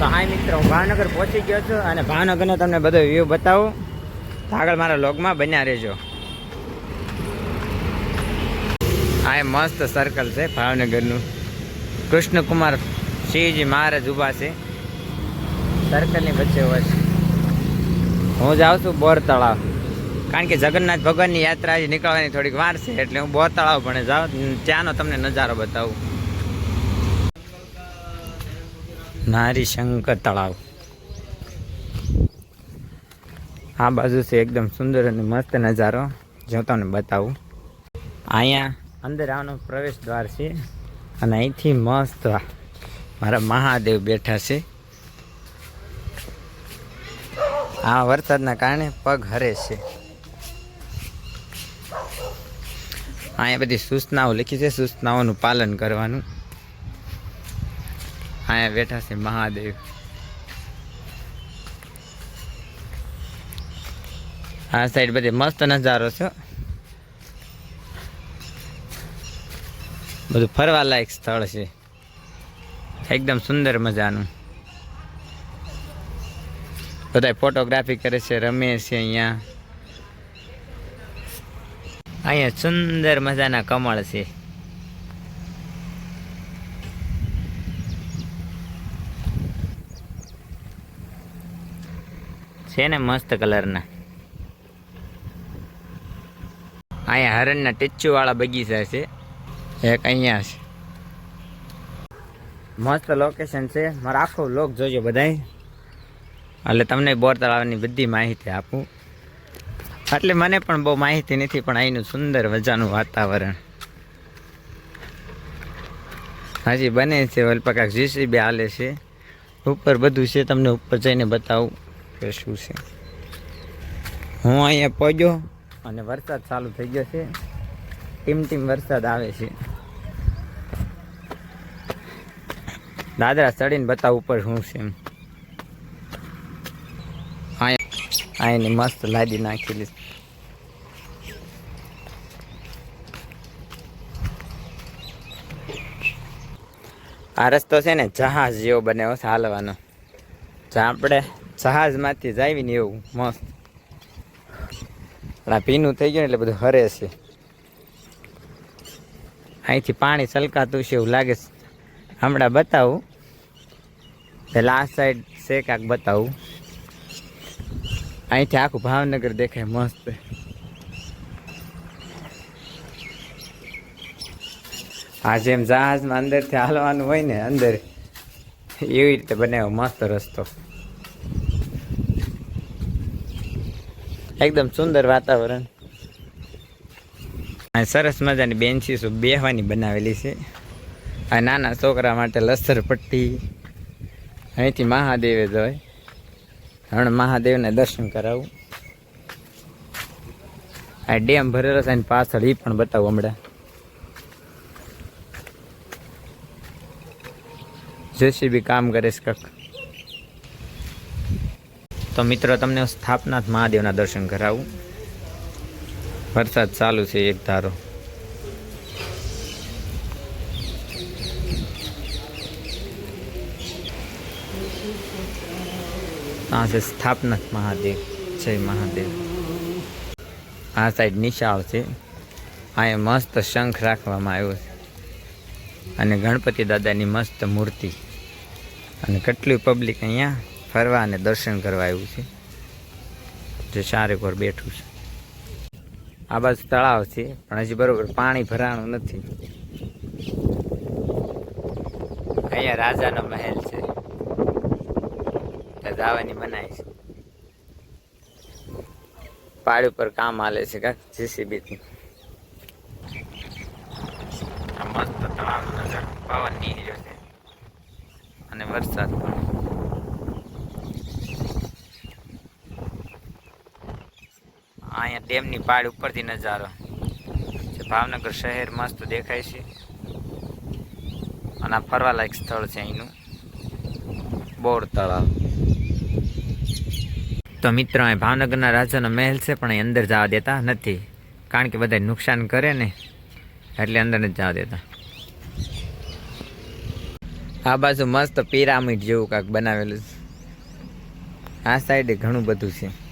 તો હા મિત્રો હું ભાવનગર પહોંચી ગયો છું અને ભાવનગરનો તમને બધો વ્યૂ બતાવું. આગળ મારા લોગમાં બન્યા રહેજો. આ મસ્ત સર્કલ છે ભાવનગરનું. કૃષ્ણકુમાર સિંહજી મહારાજ ઊભા છે. સર્કલની વચ્ચે વચ્ચે હું જાઉં છું બોર તળાવ કારણ કે જગન્નાથ ભગવાનની યાત્રા આજે નીકળવાની થોડીક વાર છે, એટલે હું બોર તળાવ પણ જાઉં. ત્યાંનો તમને નજારો બતાવું. નારી શંકર તળાવ. આ બાજુ છે એકદમ સુંદર અને મસ્ત નજારો. જો તમને બતાવું. અહીંયા અંદર આવવાનો પ્રવેશ દ્વાર છે અને અહીંથી મસ્ત મારા મહાદેવ બેઠા છે. આ વરસાદના કારણે પગ હરે છે. અહીંયા બધી સૂચનાઓ લખી છે. સૂચનાઓનું પાલન કરવાનું. અહીંયા બેઠા છે મહાદેવ. આ સાઈડ બધી મસ્ત નજારો છે. બધું ફરવા લાયક સ્થળ છે. એકદમ સુંદર મજાનું. બધા ફોટોગ્રાફી કરે છે, રમે છે અહીંયા. અહીંયા સુંદર મજાના કમળ છે. છે ને મસ્ત કલરના. અહીંયા હરણના ટીચ્યુવાળા બગીચા છે. એક અહીંયા છે. મસ્ત લોકેશન છે. મારો આખો લોક જોજો બધાય. એટલે તમને બોર તળાવની બધી માહિતી આપું. એટલે મને પણ બહુ માહિતી નથી, પણ અહીંનું સુંદર મજાનું વાતાવરણ. હજી, બને છે વલપકાક. જીસીબી હાલે છે. ઉપર બધું છે, તમને ઉપર જઈને બતાવું. કે શું છે? હું અહીંયા પહોંચ્યો અને વરસાદ ચાલુ થઈ ગયો છે. ટીમ ટીમ વરસાદ આવે છે. દાદરા ચડીને બતાવ ઉપર શું છે એમ. અહીંની મસ્ત લાદી નાખેલી. આ રસ્તો છે ને જહાજ જેવો બને હાલવાનો જ્યાં આપણે જહાજમાંથી જાવી ને એવું, મસ્ત. આ ભીનું થઈ ગયું એટલે બધું હરે છે. અહીંથી પાણી છલકાતું છે એવું લાગે હમણાં બતાવું. પેલા આ સાઈડ છે કાંક બતાવું. અહીંથી આખું ભાવનગર દેખાય મસ્ત. આ જેમ જહાજમાં અંદરથી હાલવાનું હોય ને અંદર, એવી રીતે બનાવ્યો મસ્ત રસ્તો. એકદમ સુંદર વાતાવરણ. સરસ મજાની બેન્ચીસો બેહવાની બનાવેલી છે. આ નાના છોકરા માટે લસર પટ્ટી. અહીંથી મહાદેવે જોય હમણાં મહાદેવને દર્શન કરાવું. આ ડેમ ભરેલો છે પાછળ એ પણ બતાવું હમણાં. જેસીબી કામ કરે છે કક. તો મિત્રો, તમને સ્થાપનાથ મહાદેવના દર્શન કરાવું. વરસાદ ચાલુ છે એક ધારો. આ છે સ્થાપનાથ મહાદેવ. જય મહાદેવ. આ સાઈડ નિશાળ છે. અહીંયા મસ્ત શંખ રાખવામાં આવ્યો છે. અને ગણપતિ દાદાની મસ્ત મૂર્તિ. અને કેટલી પબ્લિક અહીંયા ફરવા અને દર્શન કરવા આવ્યું છે. જે ચારેક વાર બેઠું છે. આ બાજુ તળાવ છે, પણ હજી બરોબર પાણી ભરાણું નથી. અહીંયા રાજાનો મહેલ છે. જાવાની મનાય છે. પાડ ઉપર કામ હાલે છે કાંક જેસીબી થી. મસ્ત તળાવ પવન નીકળ્યો છે. અને વરસાદ પણ. અહીંયા ડેમની પાડ ઉપરથી નજારો. જે ભાવનગર શહેર મસ્ત દેખાય છે. અને આ ફરવાલાયક સ્થળ છે અહીંનું. બોર તળાવ. તો મિત્રો, અહીં ભાવનગરના રાજાનો મહેલ છે, પણ અહીં અંદર જવા દેતા નથી. કારણ કે બધા નુકસાન કરે ને, એટલે અંદર નથી જવા દેતા. આ બાજુ મસ્ત પિરામિડ જેવું કાંક બનાવેલું છે. આ સાઈડે ઘણું બધું છે.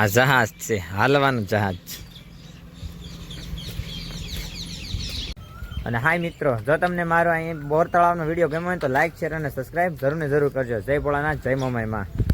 આ જહાજ છે, હાલવાનું જહાજ અને હાય મિત્રો, જો તમને મારો અહીં બોર તળાવનો વીડિયો ગમ્યો હોય તો લાઈક શેર અને સબસ્ક્રાઇબ જરૂર ને જરૂર કરજો. જય ભોળાનાથ, જય મમાઈ માં